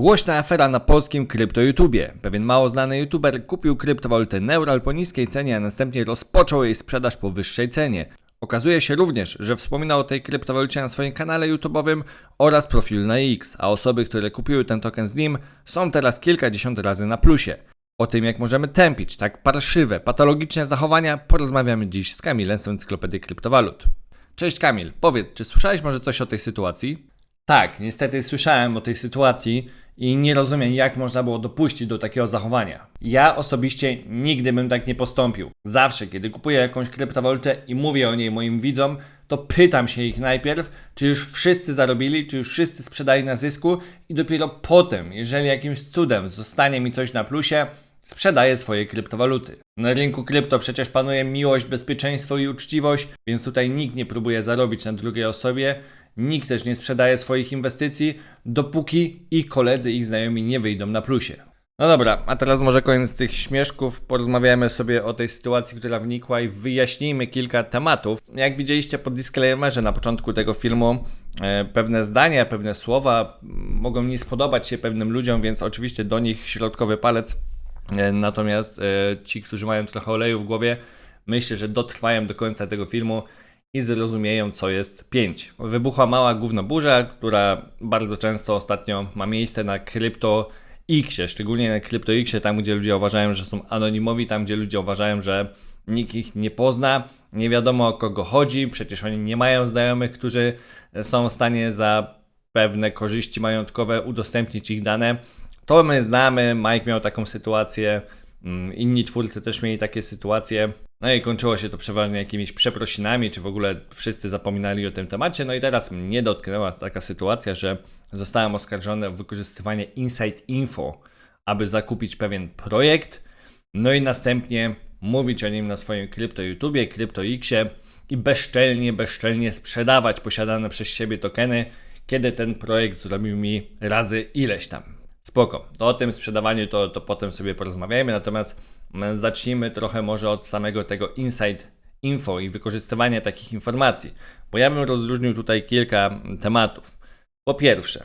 Głośna afera na polskim krypto-YouTubie. Pewien mało znany YouTuber kupił kryptowalutę Neural po niskiej cenie, a następnie rozpoczął jej sprzedaż po wyższej cenie. Okazuje się również, że wspominał o tej kryptowalucie na swoim kanale YouTube'owym oraz profilu na X, a osoby, które kupiły ten token z nim, są teraz kilkadziesiąt razy na plusie. O tym, jak możemy tępić tak parszywe, patologiczne zachowania, porozmawiamy dziś z Kamilem z Encyklopedii Kryptowalut. Cześć Kamil, powiedz, czy słyszałeś może coś o tej sytuacji? Tak, niestety słyszałem o tej sytuacji i nie rozumiem, jak można było dopuścić do takiego zachowania. Ja osobiście nigdy bym tak nie postąpił. Zawsze, kiedy kupuję jakąś kryptowalutę i mówię o niej moim widzom, to pytam się ich najpierw, czy już wszyscy zarobili, czy już wszyscy sprzedali na zysku i dopiero potem, jeżeli jakimś cudem zostanie mi coś na plusie, sprzedaję swoje kryptowaluty. Na rynku krypto przecież panuje miłość, bezpieczeństwo i uczciwość, więc tutaj nikt nie próbuje zarobić na drugiej osobie, nikt też nie sprzedaje swoich inwestycji, dopóki ich koledzy, ich znajomi nie wyjdą na plusie. No dobra, a teraz może koniec tych śmieszków, porozmawiamy sobie o tej sytuacji, która wnikła i wyjaśnijmy kilka tematów. Jak widzieliście po disclaimerze na początku tego filmu, e, pewne zdania, pewne słowa mogą nie spodobać się pewnym ludziom, więc oczywiście do nich środkowy palec. E, Natomiast e, ci, którzy mają trochę oleju w głowie, myślę, że dotrwają do końca tego filmu i zrozumieją, co jest 5. Wybuchła mała gównoburza, która bardzo często ostatnio ma miejsce na krypto Xie, szczególnie na krypto Xie, tam gdzie ludzie uważają, że są anonimowi, tam gdzie ludzie uważają, że nikt ich nie pozna, nie wiadomo o kogo chodzi, przecież oni nie mają znajomych, którzy są w stanie za pewne korzyści majątkowe udostępnić ich dane. To my znamy, Mike miał taką sytuację, mm, inni twórcy też mieli takie sytuacje. No i kończyło się to przeważnie jakimiś przeprosinami, czy w ogóle wszyscy zapominali o tym temacie. No i teraz mnie dotknęła taka sytuacja, że zostałem oskarżony o wykorzystywanie Inside Info, aby zakupić pewien projekt, no i następnie mówić o nim na swoim krypto YouTubie, krypto Xie i bezczelnie, bezczelnie sprzedawać posiadane przez siebie tokeny, kiedy ten projekt zrobił mi razy ileś tam. Spoko. To o tym sprzedawaniu to, to potem sobie porozmawiajmy, natomiast zacznijmy trochę może od samego tego inside info i wykorzystywania takich informacji, bo ja bym rozróżnił tutaj kilka tematów. Po pierwsze,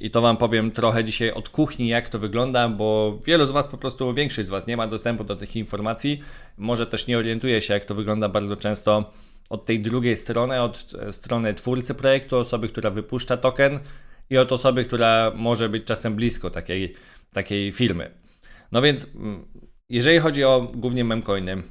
i to Wam powiem trochę dzisiaj od kuchni, jak to wygląda, bo wielu z Was, po prostu większość z Was nie ma dostępu do tych informacji, może też nie orientuje się, jak to wygląda bardzo często od tej drugiej strony, od e, strony twórcy projektu, osoby, która wypuszcza token, i od osoby, która może być czasem blisko takiej, takiej firmy. No więc, mm, jeżeli chodzi o głównie memcoiny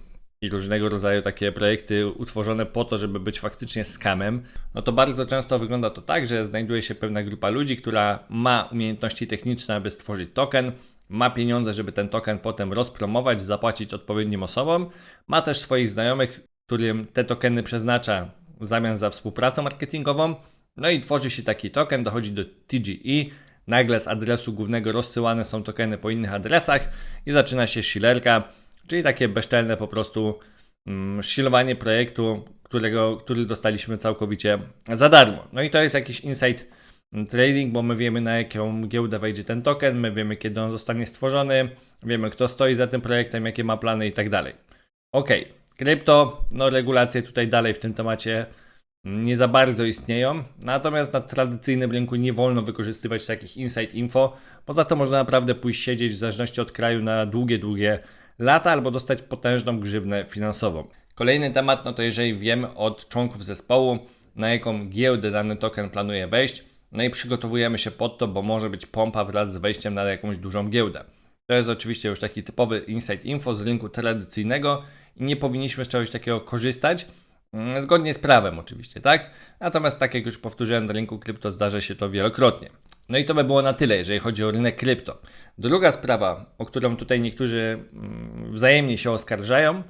i różnego rodzaju takie projekty utworzone po to, żeby być faktycznie skamem, no to bardzo często wygląda to tak, że znajduje się pewna grupa ludzi, która ma umiejętności techniczne, aby stworzyć token, ma pieniądze, żeby ten token potem rozpromować, zapłacić odpowiednim osobom, ma też swoich znajomych, którym te tokeny przeznacza w zamian za współpracę marketingową, no i tworzy się taki token, dochodzi do TGE, nagle z adresu głównego rozsyłane są tokeny po innych adresach i zaczyna się shilerka, czyli takie bezczelne po prostu mm, projektu, którego, który dostaliśmy całkowicie za darmo. No i to jest jakiś insight trading, bo my wiemy na jaką giełdę wejdzie ten token, my wiemy kiedy on zostanie stworzony, wiemy kto stoi za tym projektem, jakie ma plany i tak dalej. Ok, krypto, no regulacje tutaj dalej w tym temacie nie za bardzo istnieją. Natomiast na tradycyjnym rynku nie wolno wykorzystywać takich inside info. Poza to można naprawdę pójść siedzieć w zależności od kraju na długie, długie lata albo dostać potężną grzywnę finansową. Kolejny temat, no to jeżeli wiemy od członków zespołu, na jaką giełdę dany token planuje wejść, no i przygotowujemy się pod to, bo może być pompa wraz z wejściem na jakąś dużą giełdę. To jest oczywiście już taki typowy inside info z rynku tradycyjnego i nie powinniśmy z czegoś takiego korzystać, zgodnie z prawem oczywiście, tak? Natomiast tak jak już powtórzyłem, na rynku krypto zdarza się to wielokrotnie. No i to by było na tyle, jeżeli chodzi o rynek krypto. Druga sprawa, o którą tutaj niektórzy mm, wzajemnie się oskarżają,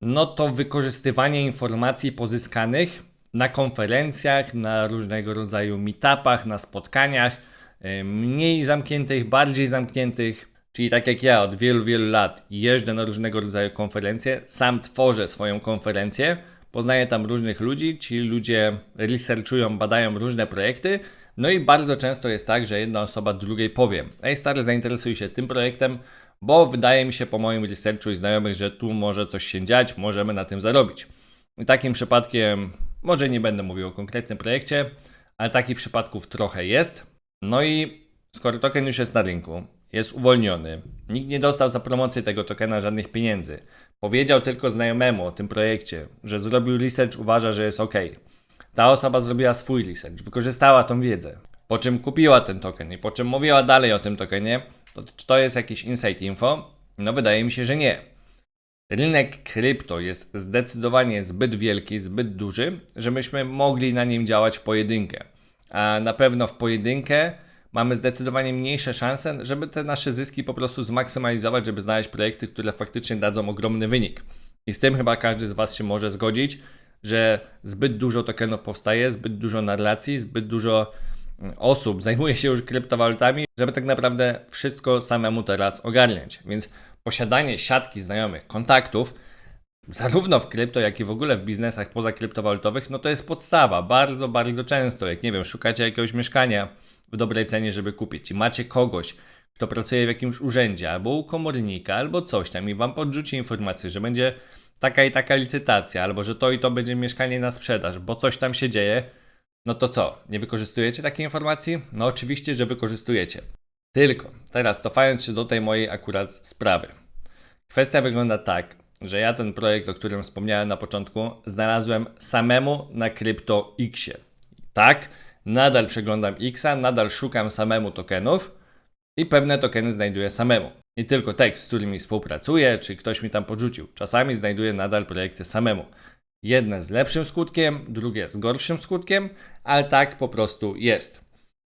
no to wykorzystywanie informacji pozyskanych na konferencjach, na różnego rodzaju meetupach, na spotkaniach, y, mniej zamkniętych, bardziej zamkniętych. Czyli tak jak ja od wielu, wielu lat jeżdżę na różnego rodzaju konferencje, sam tworzę swoją konferencję, poznaję tam różnych ludzi, ci ludzie researchują, badają różne projekty, no i bardzo często jest tak, że jedna osoba drugiej powie: Ej, stary, zainteresuj się tym projektem, bo wydaje mi się po moim researchu i znajomych, że tu może coś się dziać, możemy na tym zarobić. I takim przypadkiem, może nie będę mówił o konkretnym projekcie, ale takich przypadków trochę jest. No i skoro token już jest na rynku, jest uwolniony, nikt nie dostał za promocję tego tokena żadnych pieniędzy, powiedział tylko znajomemu o tym projekcie, że zrobił research, uważa, że jest ok. Ta osoba zrobiła swój research, wykorzystała tą wiedzę, po czym kupiła ten token i po czym mówiła dalej o tym tokenie, to czy to jest jakiś insight info? No wydaje mi się, że nie. Rynek krypto jest zdecydowanie zbyt wielki, zbyt duży, żebyśmy mogli na nim działać w pojedynkę. A na pewno w pojedynkę mamy zdecydowanie mniejsze szanse, żeby te nasze zyski po prostu zmaksymalizować, żeby znaleźć projekty, które faktycznie dadzą ogromny wynik. I z tym chyba każdy z Was się może zgodzić, że zbyt dużo tokenów powstaje, zbyt dużo narracji, zbyt dużo mm, osób zajmuje się już kryptowalutami, żeby tak naprawdę wszystko samemu teraz ogarniać. Więc posiadanie siatki znajomych, kontaktów, zarówno w krypto, jak i w ogóle w biznesach poza kryptowalutowych, no to jest podstawa. Bardzo, bardzo często, jak nie wiem, szukacie jakiegoś mieszkania w dobrej cenie, żeby kupić i macie kogoś, kto pracuje w jakimś urzędzie, albo u komornika, albo coś tam i wam podrzuci informację, że będzie taka i taka licytacja, albo że to i to będzie mieszkanie na sprzedaż, bo coś tam się dzieje, no to co? Nie wykorzystujecie takiej informacji? No oczywiście, że wykorzystujecie. Tylko teraz cofając się do tej mojej akurat sprawy. Kwestia wygląda tak, że ja ten projekt, o którym wspomniałem na początku, znalazłem samemu na CryptoXie. Tak, nadal przeglądam Xa, nadal szukam samemu tokenów i pewne tokeny znajduję samemu. Nie tylko te, z którymi współpracuję, czy ktoś mi tam podrzucił. Czasami znajduję nadal projekty samemu. Jedne z lepszym skutkiem, drugie z gorszym skutkiem, ale tak po prostu jest.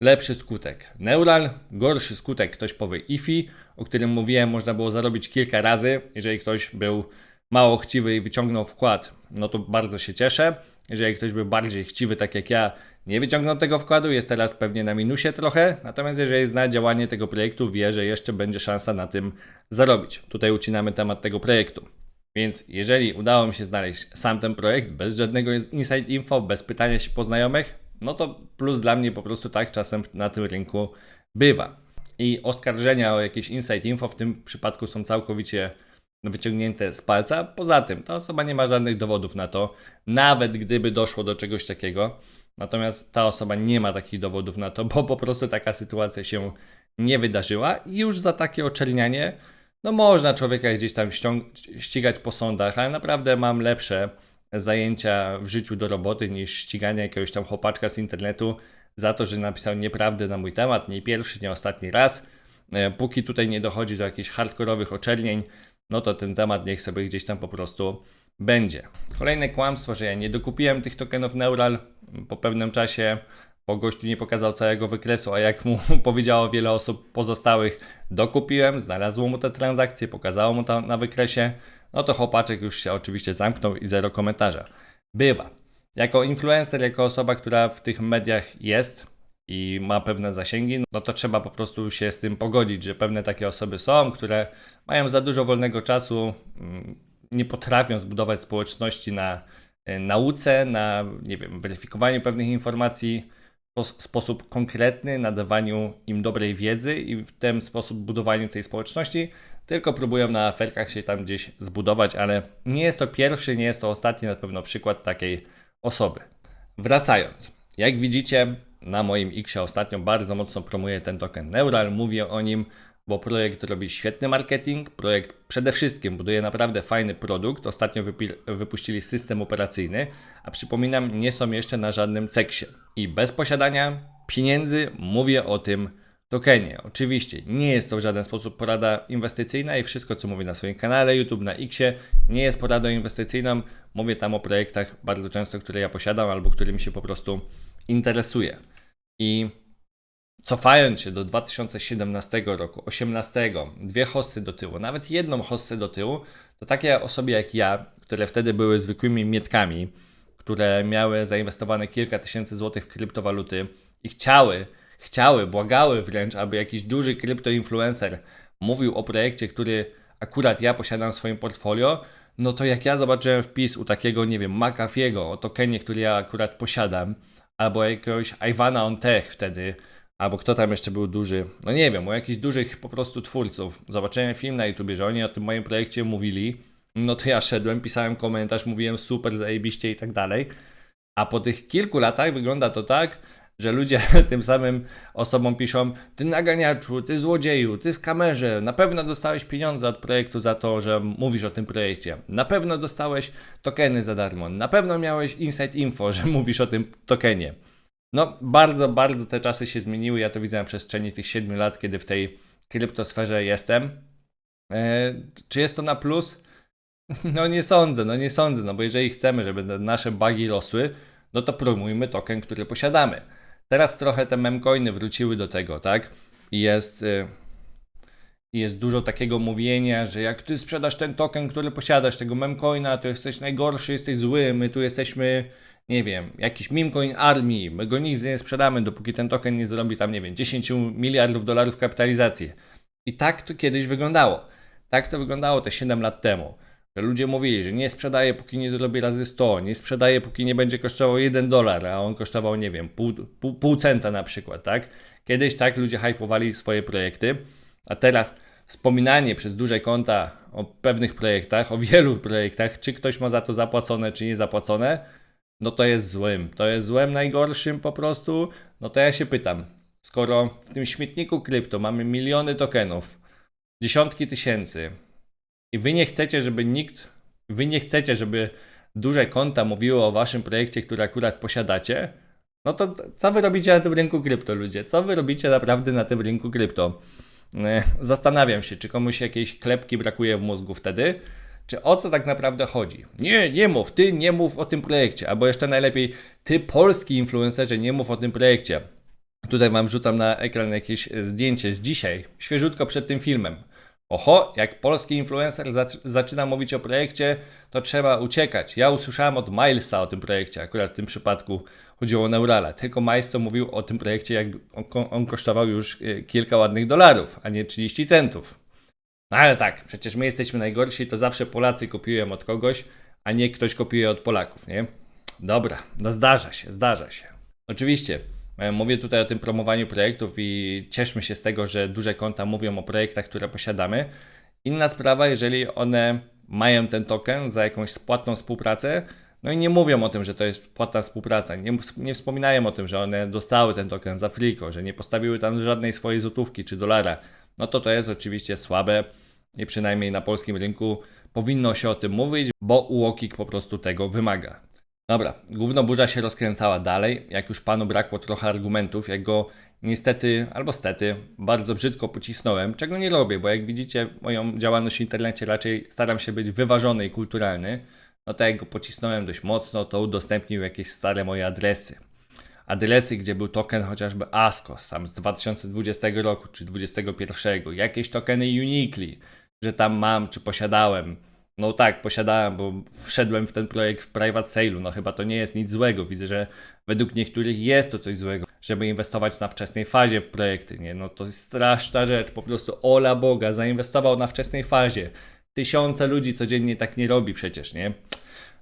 Lepszy skutek Neural, gorszy skutek ktoś powie IFI, o którym mówiłem, można było zarobić kilka razy. Jeżeli ktoś był mało chciwy i wyciągnął wkład, no to bardzo się cieszę. Jeżeli ktoś był bardziej chciwy, tak jak ja, nie wyciągnął tego wkładu, jest teraz pewnie na minusie trochę. Natomiast jeżeli zna działanie tego projektu, wie, że jeszcze będzie szansa na tym zarobić. Tutaj ucinamy temat tego projektu. Więc jeżeli udało mi się znaleźć sam ten projekt, bez żadnego inside info, bez pytania się po znajomych, no to plus dla mnie po prostu tak czasem na tym rynku bywa. I oskarżenia o jakieś inside info w tym przypadku są całkowicie wyciągnięte z palca. Poza tym, ta osoba nie ma żadnych dowodów na to, nawet gdyby doszło do czegoś takiego. Natomiast ta osoba nie ma takich dowodów na to, bo po prostu taka sytuacja się nie wydarzyła i już za takie oczernianie, no można człowieka gdzieś tam ścigać po sądach, ale naprawdę mam lepsze zajęcia w życiu do roboty niż ściganie jakiegoś tam chłopaczka z internetu za to, że napisał nieprawdę na mój temat, nie pierwszy, nie ostatni raz. E, Póki tutaj nie dochodzi do jakichś hardkorowych oczernień, no to ten temat niech sobie gdzieś tam po prostu będzie. Kolejne kłamstwo, że ja nie dokupiłem tych tokenów Neural po pewnym czasie, bo gościu nie pokazał całego wykresu, a jak mu powiedziało wiele osób pozostałych, dokupiłem, znalazło mu te transakcje, pokazało mu to na wykresie, no to chłopaczek już się oczywiście zamknął i zero komentarza. Bywa. Jako influencer, jako osoba, która w tych mediach jest i ma pewne zasięgi, no to trzeba po prostu się z tym pogodzić, że pewne takie osoby są, które mają za dużo wolnego czasu, mm, nie potrafią zbudować społeczności na e, nauce, na nie wiem, weryfikowaniu pewnych informacji w pos- sposób konkretny, nadawaniu im dobrej wiedzy i w ten sposób budowaniu tej społeczności, tylko próbują na aferkach się tam gdzieś zbudować, ale nie jest to pierwszy, nie jest to ostatni na pewno przykład takiej osoby. Wracając, jak widzicie, na moim X ostatnio bardzo mocno promuję ten token Neural, mówię o nim, bo projekt robi świetny marketing, projekt przede wszystkim buduje naprawdę fajny produkt. Ostatnio wypuścili system operacyjny, a przypominam, nie są jeszcze na żadnym ceksie. I bez posiadania pieniędzy mówię o tym tokenie. Oczywiście nie jest to w żaden sposób porada inwestycyjna i wszystko, co mówię na swoim kanale YouTube, na Xie, nie jest poradą inwestycyjną. Mówię tam o projektach bardzo często, które ja posiadam albo którymi się po prostu interesuję. I cofając się do 2017 roku, 18, dwie hossy do tyłu, nawet jedną hossę do tyłu, to takie osoby jak ja, które wtedy były zwykłymi mietkami, które miały zainwestowane kilka tysięcy złotych w kryptowaluty i chciały, chciały, błagały wręcz, aby jakiś duży kryptoinfluencer mówił o projekcie, który akurat ja posiadam w swoim portfolio, no to jak ja zobaczyłem wpis u takiego, nie wiem, McAfee'ego o tokenie, który ja akurat posiadam, albo jakiegoś Iwana on Tech wtedy, albo kto tam jeszcze był duży, no nie wiem, u jakichś dużych po prostu twórców. Zobaczyłem film na YouTube, że oni o tym moim projekcie mówili, no to ja szedłem, pisałem komentarz, mówiłem super, zajebiście i tak dalej. A po tych kilku latach wygląda to tak, że ludzie tym samym osobom piszą ty naganiaczu, ty złodzieju, ty skamerze, na pewno dostałeś pieniądze od projektu za to, że mówisz o tym projekcie. Na pewno dostałeś tokeny za darmo. Na pewno miałeś inside info, że mówisz o tym tokenie. No, bardzo, bardzo te czasy się zmieniły. Ja to widzę na przestrzeni tych 7 lat, kiedy w tej kryptosferze jestem. E, czy jest to na plus? No nie sądzę, no nie sądzę, no bo jeżeli chcemy, żeby nasze bugi rosły, no to promujmy token, który posiadamy. Teraz trochę te memcoiny wróciły do tego, tak? I jest, y, jest dużo takiego mówienia, że jak ty sprzedasz ten token, który posiadasz, tego memcoina, to jesteś najgorszy, jesteś zły, my tu jesteśmy, nie wiem, jakiś memecoin army, my go nigdy nie sprzedamy, dopóki ten token nie zrobi tam, nie wiem, 10 miliardów dolarów kapitalizacji. I tak to kiedyś wyglądało. Tak to wyglądało te 7 lat temu. Że ludzie mówili, że nie sprzedaje póki nie zrobi razy 100, nie sprzedaje póki nie będzie kosztował 1 dolar, a on kosztował, nie wiem, pół, pół, pół centa na przykład, tak? Kiedyś tak ludzie hypowali swoje projekty, a teraz wspominanie przez duże konta o pewnych projektach, o wielu projektach, czy ktoś ma za to zapłacone, czy nie zapłacone, no to jest złym. To jest złem najgorszym po prostu. No to ja się pytam, skoro w tym śmietniku krypto mamy miliony tokenów, dziesiątki tysięcy, i wy nie chcecie, żeby nikt, wy nie chcecie, żeby duże konta mówiły o waszym projekcie, który akurat posiadacie, no to co wy robicie na tym rynku krypto, ludzie? Co wy robicie naprawdę na tym rynku krypto? E, Zastanawiam się, czy komuś jakiejś klepki brakuje w mózgu wtedy, czy o co tak naprawdę chodzi? Nie, nie mów, ty nie mów o tym projekcie, albo jeszcze najlepiej, ty polski influencerze nie mów o tym projekcie. Tutaj wam wrzucam na ekran jakieś zdjęcie z dzisiaj, świeżutko przed tym filmem. Oho, jak polski influencer zac- zaczyna mówić o projekcie, to trzeba uciekać. Ja usłyszałem od Milesa o tym projekcie, akurat w tym przypadku chodziło o Neurala. Tylko Miles to mówił o tym projekcie, jakby on, on kosztował już e, kilka ładnych dolarów, a nie 30 centów. No ale tak, przecież my jesteśmy najgorsi, to zawsze Polacy kopiują od kogoś, a nie ktoś kopiuje od Polaków, nie? Dobra, no zdarza się, zdarza się. Oczywiście, e, mówię tutaj o tym promowaniu projektów i cieszmy się z tego, że duże konta mówią o projektach, które posiadamy. Inna sprawa, jeżeli one mają ten token za jakąś spłatną współpracę, no i nie mówią o tym, że to jest płatna współpraca, nie, nie wspominają o tym, że one dostały ten token za friko, że nie postawiły tam żadnej swojej złotówki czy dolara, no to to jest oczywiście słabe i przynajmniej na polskim rynku powinno się o tym mówić, bo UOKiK po prostu tego wymaga. Dobra, główna burza się rozkręcała dalej, jak już panu brakło trochę argumentów, jak go niestety, albo stety, bardzo brzydko pocisnąłem, czego nie robię, bo jak widzicie moją działalność w internecie raczej staram się być wyważony i kulturalny, no to jak go pocisnąłem dość mocno, to udostępnił jakieś stare moje adresy. Adresy, gdzie był token chociażby ASCOS, tam z 2020 roku czy 2021, jakieś tokeny Uniquely, że tam mam czy posiadałem. No tak, posiadałem, bo wszedłem w ten projekt w private sale'u. No chyba to nie jest nic złego. Widzę, że według niektórych jest to coś złego, żeby inwestować na wczesnej fazie w projekty. Nie, no to jest straszna rzecz. Po prostu ola Boga, zainwestował na wczesnej fazie. Tysiące ludzi codziennie tak nie robi przecież, nie?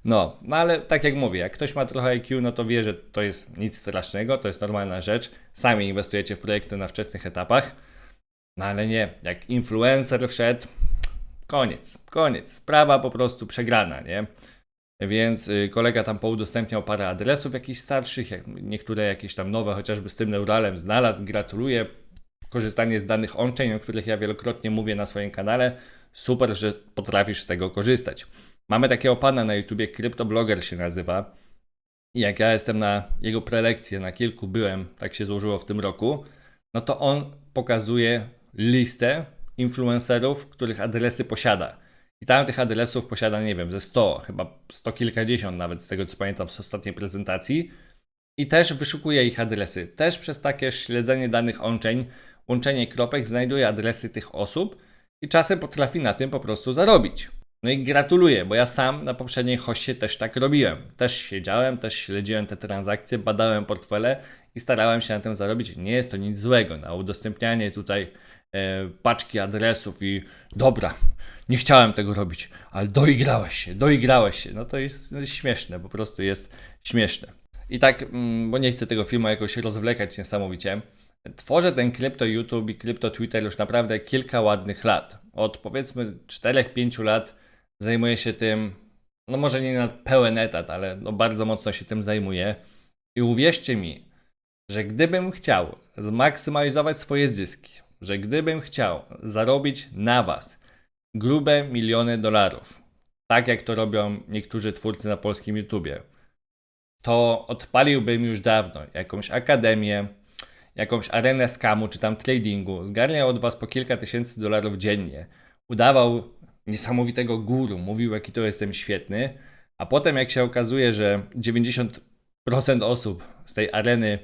No, no ale tak jak mówię, jak ktoś ma trochę IQ, no to wie, że to jest nic strasznego, to jest normalna rzecz. Sami inwestujecie w projekty na wczesnych etapach. No ale nie, jak influencer wszedł, koniec, koniec. Sprawa po prostu przegrana, nie? Więc y, kolega tam poudostępniał parę adresów jakichś starszych, niektóre jakieś tam nowe, chociażby z tym neuralem znalazł. Gratuluję. Korzystanie z danych on-chain, o których ja wielokrotnie mówię na swoim kanale. Super, że potrafisz z tego korzystać. Mamy takiego pana na YouTubie, CryptoBlogger się nazywa. I jak ja jestem na jego prelekcje, na kilku byłem, tak się złożyło w tym roku, no to on pokazuje listę influencerów, których adresy posiada. I tam tych adresów posiada, nie wiem, ze 100, chyba 100 kilkadziesiąt nawet, z tego co pamiętam z ostatniej prezentacji. I też wyszukuje ich adresy. Też przez takie śledzenie danych on-chain, łączenie kropek, znajduje adresy tych osób i czasem potrafi na tym po prostu zarobić. No i gratuluję, bo ja sam na poprzedniej hoście też tak robiłem. Też siedziałem, też śledziłem te transakcje, badałem portfele i starałem się na tym zarobić. Nie jest to nic złego. Na udostępnianie tutaj paczki adresów i dobra, nie chciałem tego robić, ale doigrałeś się, doigrałeś się. No to jest, no śmieszne, po prostu jest śmieszne. I tak, mm, bo nie chcę tego filmu jakoś rozwlekać niesamowicie. Tworzę ten krypto YouTube i krypto Twitter już naprawdę kilka ładnych lat. Od powiedzmy 4-5 lat zajmuję się tym, no może nie na pełen etat, ale no bardzo mocno się tym zajmuję. I uwierzcie mi, że gdybym chciał zmaksymalizować swoje zyski, że gdybym chciał zarobić na Was grube miliony dolarów, tak jak to robią niektórzy twórcy na polskim YouTubie, to odpaliłbym już dawno jakąś akademię, jakąś arenę skamu czy tam tradingu, zgarniał od Was po kilka tysięcy dolarów dziennie, udawał niesamowitego guru, mówił jaki to jestem świetny, a potem jak się okazuje, że 90% osób z tej areny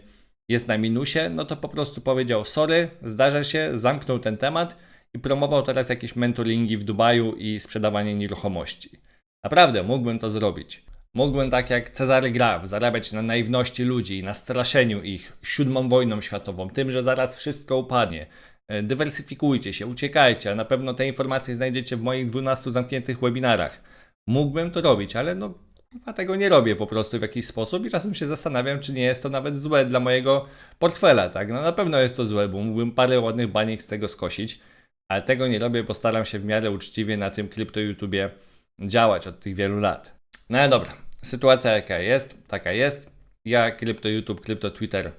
jest na minusie, no to po prostu powiedział sorry, zdarza się, zamknął ten temat i promował teraz jakieś mentoringi w Dubaju i sprzedawanie nieruchomości. Naprawdę, mógłbym to zrobić. Mógłbym tak jak Cezary Graf zarabiać na naiwności ludzi, na straszeniu ich siódmą wojną światową, tym, że zaraz wszystko upadnie. E, Dywersyfikujcie się, uciekajcie, a na pewno te informacje znajdziecie w moich 12 zamkniętych webinarach. Mógłbym to robić, ale no kurwa, tego nie robię po prostu w jakiś sposób i czasem się zastanawiam, czy nie jest to nawet złe dla mojego portfela, tak? No na pewno jest to złe, bo mógłbym parę ładnych baniek z tego skosić, ale tego nie robię, bo staram się w miarę uczciwie na tym krypto YouTubie działać od tych wielu lat. No ale dobra, sytuacja jaka jest, taka jest. Ja krypto YouTube, krypto Twitter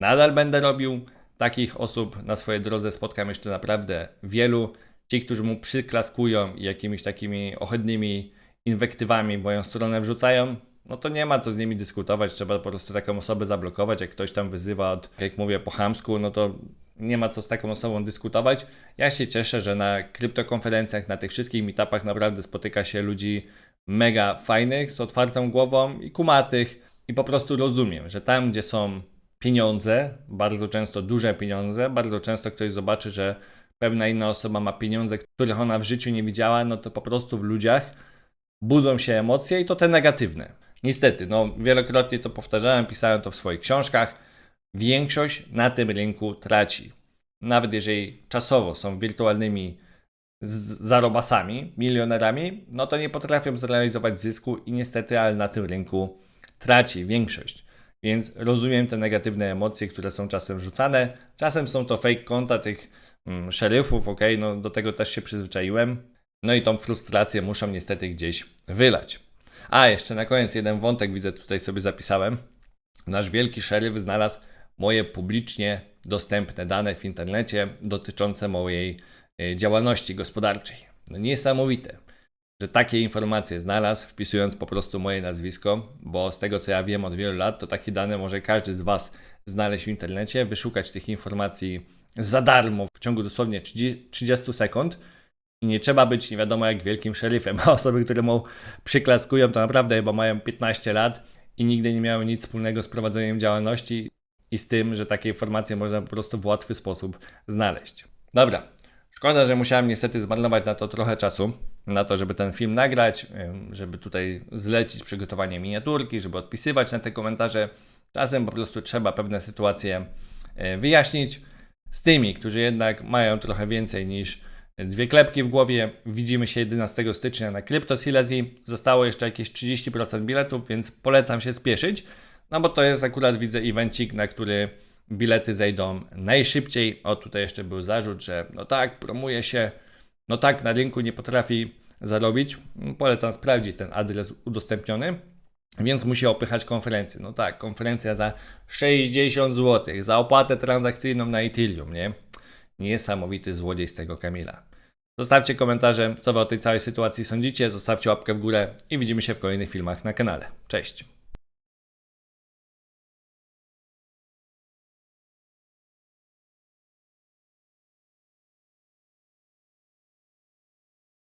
nadal będę robił. Takich osób na swojej drodze spotkam jeszcze naprawdę wielu. Ci, którzy mu przyklaskują jakimiś takimi ohydnymi inwektywami w moją stronę wrzucają, no to nie ma co z nimi dyskutować, trzeba po prostu taką osobę zablokować. Jak ktoś tam wyzywa, od, jak mówię po chamsku, no to nie ma co z taką osobą dyskutować. Ja się cieszę, że na kryptokonferencjach, na tych wszystkich meetupach naprawdę spotyka się ludzi mega fajnych, z otwartą głową i kumatych i po prostu rozumiem, że tam, gdzie są pieniądze, bardzo często duże pieniądze, bardzo często ktoś zobaczy, że pewna inna osoba ma pieniądze, których ona w życiu nie widziała, no to po prostu w ludziach budzą się emocje i to te negatywne. Niestety, no wielokrotnie to powtarzałem, pisałem to w swoich książkach. Większość na tym rynku traci. Nawet jeżeli czasowo są wirtualnymi zarobasami, milionerami, no to nie potrafią zrealizować zysku i niestety, ale na tym rynku traci większość. Więc rozumiem te negatywne emocje, które są czasem rzucane. Czasem są to fake konta tych mm, szeryfów, ok, no do tego też się przyzwyczaiłem. No i tą frustrację muszę niestety gdzieś wylać. A, jeszcze na koniec jeden wątek widzę tutaj sobie zapisałem. Nasz wielki szeryf znalazł moje publicznie dostępne dane w internecie dotyczące mojej e, działalności gospodarczej. No niesamowite, że takie informacje znalazł, wpisując po prostu moje nazwisko, bo z tego co ja wiem od wielu lat, to takie dane może każdy z Was znaleźć w internecie, wyszukać tych informacji za darmo w ciągu dosłownie 30 sekund i nie trzeba być nie wiadomo jak wielkim szeryfem. A osoby, które mu przyklaskują, to naprawdę chyba mają 15 lat i nigdy nie miały nic wspólnego z prowadzeniem działalności i z tym, że takie informacje można po prostu w łatwy sposób znaleźć. Dobra, szkoda, że musiałem niestety zmarnować na to trochę czasu, na to, żeby ten film nagrać, żeby tutaj zlecić przygotowanie miniaturki, żeby odpisywać na te komentarze. Czasem po prostu trzeba pewne sytuacje e, wyjaśnić z tymi, którzy jednak mają trochę więcej niż dwie klepki w głowie. Widzimy się 11 stycznia na Crypto Silesii. Zostało jeszcze jakieś 30% biletów, więc polecam się spieszyć. No bo to jest akurat, widzę, evencik, na który bilety zejdą najszybciej. O, tutaj jeszcze był zarzut, że no tak, promuje się, no tak, na rynku nie potrafi zarobić. Polecam sprawdzić ten adres udostępniony. Więc musi opychać konferencję. No tak, konferencja za 60 zł, za opłatę transakcyjną na Ethereum, nie? Niesamowity złodziej z tego Kamila. Zostawcie komentarze, co wy o tej całej sytuacji sądzicie, zostawcie łapkę w górę i widzimy się w kolejnych filmach na kanale. Cześć!